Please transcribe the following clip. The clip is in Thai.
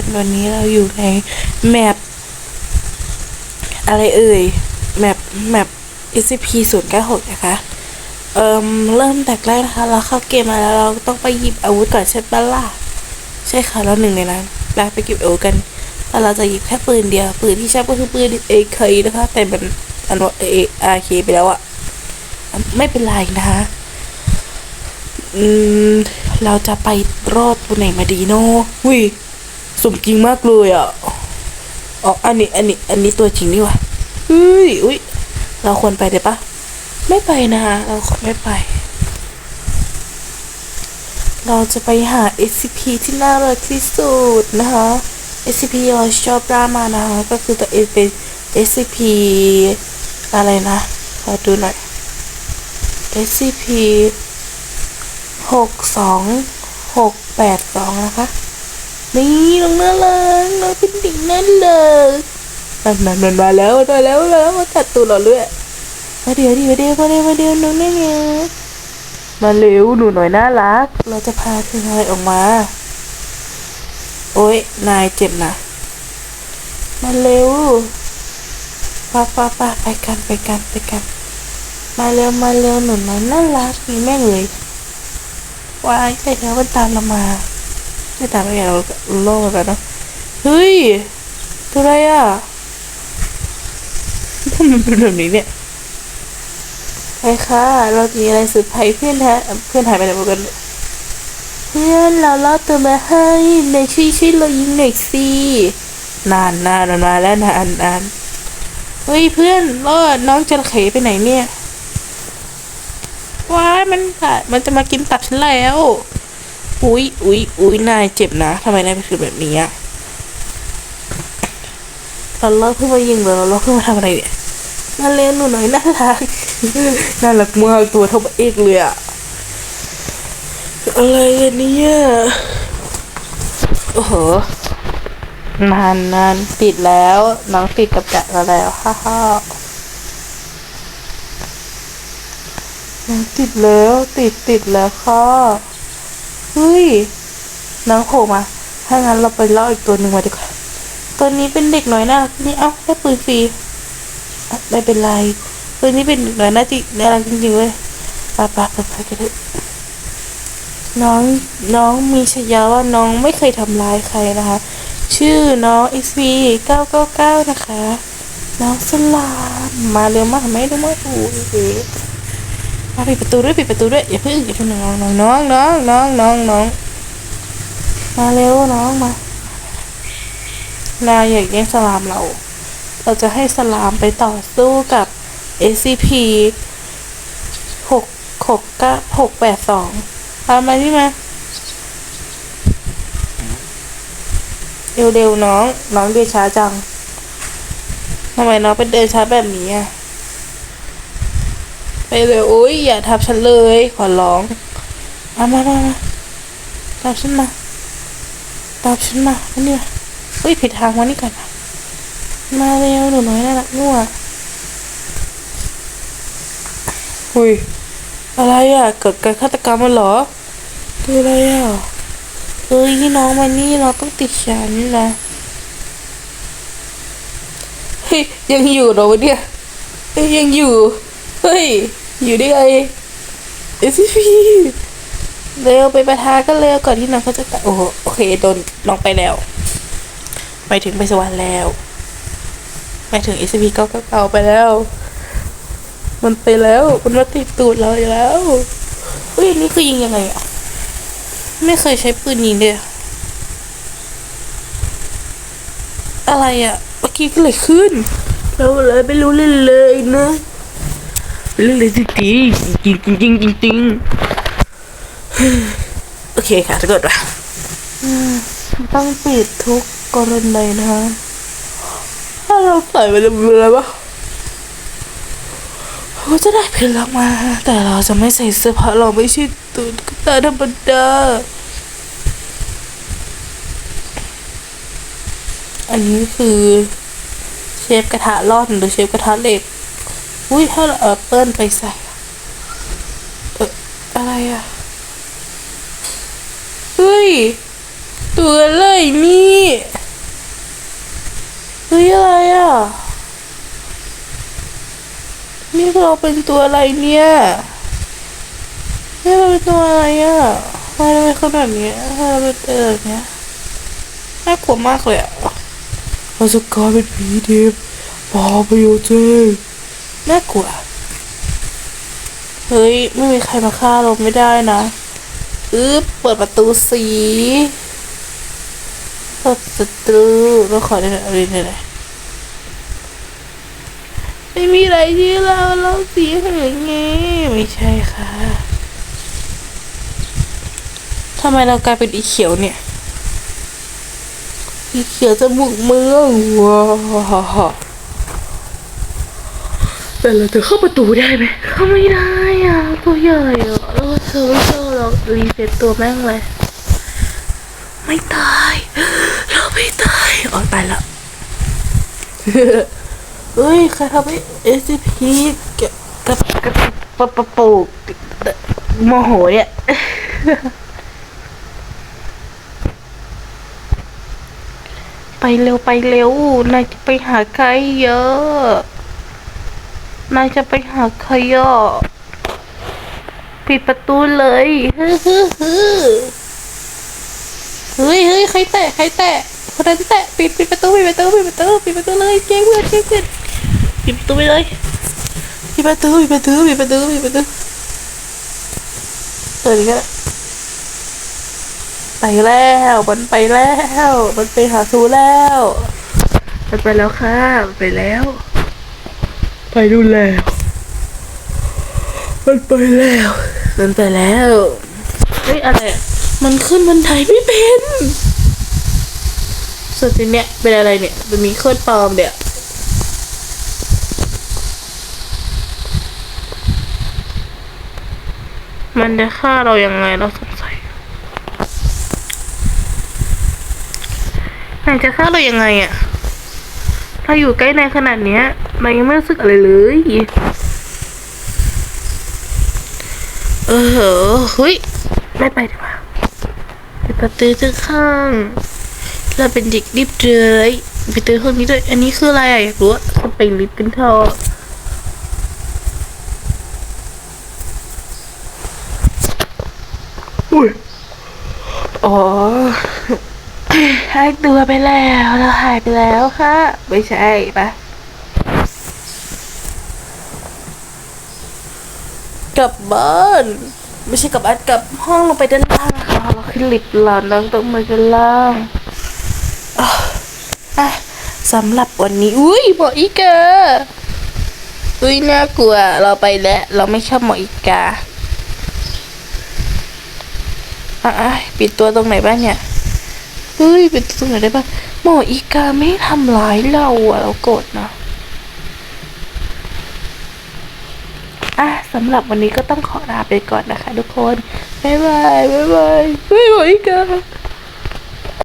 นวันนี้เราอยู่ในแมปอะไรเอ่ยแมปแมป SCP 0 9 6นะคะ เอ่มเริ่มแต่แรกนะคะ เราเข้าเกมมาแล้วเราต้องไปหยิบอาวุธก่อนใช่ปะล่ะ ใช่ค่ะแล้วหนึ่งในนั้นเราไปเก็บอาวุธกันแต่เราจะหยิบแค่ปืนเดียว ปืนที่ใช้ก็คือปืน AK นะคะ แต่มันอันว่า AK ไปแล้วอะไม่เป็นไรนะคะอืมเราจะไปรอดตัวไหนมาดีเนาะหุย สมจริงมากเลยอะอ๋ออันนี้ อันนี้ อันนี้ตัวจริงนี่วะเฮ้ยอุ้ยเราควรไปได้ปะ ไม่ไปนะคะเราไม่ไป เราจะไปหา SCP ที่น่ารักที่สุดนะคะ SCP เราชอบรามานะคะ ก็คือตัวเอเป็น SCP อะไรนะ ขอดูหน่อย SCP หกสองหกแปดสองนะคะ นี่น้องน่ารักน้องเป็นเด็กน่ารักนั่นนั่นมันมาแล้วมาแล้วมาแล้วมากัดตูดเราเลยมาเดี๋ยวเดี๋ยวเดี๋ยวมาเดี๋ยวมาเดี๋ยวน้องน่ารักมาเร็วหนูหน่อยน่ารัก เราจะพาเธออะไรออกมา โอ้ยนายเจ็บนะมาเร็วป้าป้าป้าไปกันไปกันไปกัน มาเร็วมาเร็วหนูน้อยน่ารักมีแม่งเลยว้ายใช่แล้วมันตามเรามา ไม่ตามไม่เราโล่กันเนาะเฮ้ย ตัวอะไรอะทำไมมันเป็นแบบนี้เนี่ยไปค่ะ เรามีอะไรสืบภัยเพื่อนแท้เพื่อนหายไปไหนหมดกันเพื่อนเราล่อตัวมาให้ในช่วยช่วยเรายิงหน่อยสินานนานมันมาแล้วนานนานเฮ้ยเพื่อนล่อน้องจระเข้ไปไหนเนี่ยว้ายมันค่ะมันจะมากินตับฉันแล้ว อุ๊ยอุ๊ยอุ๊ยนายเจ็บนะทำไมนายเป็นคือแบบนี้อะเราเลิกเพิ่งมายิงเลยเราเลิกเพิ่งมาทำอะไรเนี่ยมาเล่นหนูหน่อยน่ารักน่ารักมากตัวเท่าเอกเลยอะอะไรกันเนี่ยโอ้โหนานนานติดแล้วน้องติดกับดักเรแล้วฮ่าฮ่ายังติดแล้ว ติดติดแล้วค่ะ เฮ้ยน้องโผล่มา ถ้างั้นเราไปล่ออีกตัวหนึ่งมาดีกว่า ตัวนี้เป็นเด็กน้อยน่ารักนี่เอ้าได้ปืนฟรีไม่เป็นไรตัวนี้เป็นเด็กน้อยน่าจิน่ารักจริงๆเว้ยไปไปไปไปกันเถอะน้องน้องมีฉายาว่าน้องไม่เคยทำร้ายใครนะคะ ชื่อน้อง XP 999 นะคะ น้องสลามมาเร็วมากไหมเร็วมากโอ้ ยมาปิดประตูด้วยปิดประตูด้วยอย่าเพิ่งอย่าเพิ่งน้องน้องน้องน้องน้องน้องน้องมาเร็วน้องมานายอยากแย่งสลามเรา เราจะให้สลามไปต่อสู้กับ SCP หกหกเก้าหกแปดสองตามมาที่มาเร็วๆน้อง น้องเดินช้าจังทำไมน้องเป็นเดินช้าแบบนี้อะ ไปเลยโอ้ยอย่าทับฉันเลย ขอร้อง มามามามาตามฉันมาตามฉันมาอันนี้เฮ้ยผิดทางมานี่ก่อนมาเร็วหนูน้อยน่ารักนัวหุยอะไรอะ เกิดการฆาตกรรมมาเหรอคืออะไรอะเอ้ยน้องมานี่เราต้องติดฉันนะเฮ้ยยังอยู่เหรอวะเนี่ยเฮ้ยยังอยู่ เฮ้ย อยู่ได้ไงเอสพีเร็วไปประทาก็เร็วก่อนที่น้องเขาจะตายโอ้โหโอเคโดนน้องไปแล้ว ไปถึงไปสวรรค์แล้ว ไปถึง SCP เก้าเก้าเก้าไปแล้ว มันไปแล้วมันมาติดตูดเราอีกแล้วเฮ้ยนี่คือยิงยังไงอะไม่เคยใช้ปืนยิงเลยอะไรอะเมื่อกี้ก็เลยขึ้น เราเลยไม่รู้เล่นเลยนะ เรื่องเลยจริงจริงจริงจริงจริงจริงโอเคค่ะทุกคนต้องปิดทุกกรณีนะคะถ้าเราใส่ไปเลยอะไรวะเราจะได้เพลลักมา แต่เราจะไม่ใส่เสื้อผ้าเราไม่ใช่ตูนกตาธรรมดาอันนี้คือเชฟกระทะร่อนหรือเชฟกระทะเหล็ก อุ้ยถ้าเราเอเปิ้ลไปใส่เอออะไรอะเฮ้ย ตัวเลยนี่เฮ้ยอะไรอะนี่เราเป็นตัวอะไรเนี่ยนี่เราเป็นตัวอะไรอะทำไมเราเป็นคนแบบนี้ทำไมเราเป็นเออเนี้ยน่ากลัวมากเลยอะเราจะกลายเป็นผีเทพบาปโยเจ น่ากลัว เฮ้ย ไม่มีใครมาฆ่าเราไม่ได้นะอึ๊บเปิดประตูสีเปิดประตูแล้วขอได้ไหนอาได้ไหนไม่มีอะไรที่เราเราเสียหายไงไม่ใช่ค่ะทำไมเรากลายเป็นอีเขียวเนี่ย อีเขียวจมูกเมืองว้าว แต่เราจะเข้าประตูได้ไหมเข้าไม่ได้อะตัวใหญ่อะแล้วเซอร์วิเซอร์เรารีเซ็ตตัวแม่งเลยไม่ตายเราไม่ตายออตายแล้วเฮ้ยใครทำให้ SCP กับกับกับปะปะปูกโมโหเนี่ยไปเร็วไปเร็วนายจะไปหาใครเยอะ นายจะไปหาใครอะปิดประตูเลยฮึฮึฮึเฮ้ยเฮ้ยใครแตะใครแตะคนนั้นแตะปิดปิดประตูปิดประตูปิดประตูปิดประตูเลยเจ๊งเพื่อนเจ๊งเพื่อนปิดประตูไปเลยปิดประตูปิดประตูปิดประตูปิดประตูเปิดอีกแล้วไปแล้วมันไปแล้ว มันไปหาซูแล้ว มันไปแล้วค่ะมันไปแล้ว ไปดูแล้วมันไปแล้ว มันไปแล้ว เฮ้ยอะไรอะมันขึ้นบันไดไม่เป็นส่วนทีเนี้ยเป็นอะไรเนี่ย มันมีโคตรปลอมเนี่ยมันจะฆ่าเรายังไงเราสงสัย มันจะฆ่าเรายังไงอะเราอยู่ใกล้นายขนาดเนี้ย นายยังไม่รู้สึกอะไรเลย เออเฮ้ย ไม่ไปดีกว่าปิดประตูทุกข้าง เราเป็นเด็กรีบเลยไปเตือนห้องนี้ด้วย อันนี้คืออะไรอะอยากรู้อะสไปลิฟต์กันเถอะอุ้ย อ๋อหายตัวไปแล้ว เราหายไปแล้วค่ะ ไม่ใช่ปะ กลับบ้าน ไม่ใช่กลับบ้านกลับห้องลงไปด้านล่างนะคะเราขึ้นลิฟต์เราต้องต้องมาด้านล่างอะสำหรับวันนี้ อุ้ยหมออีกาอุ้ยน่ากลัว เราไปแล้วเราไม่ชอบหมออีกาอะปิดตัวตรงไหนบ้างเนี่ยเฮ้ยป็นตรงไหนได้บ้างหมออีกาไม่ทำร้ายเราอะเราโกรธนะอะ สำหรับวันนี้ก็ต้องขอลาไปก่อนนะคะ ทุกคนบ๊ายบายบ๊ายบายบ๊ายหมออีกา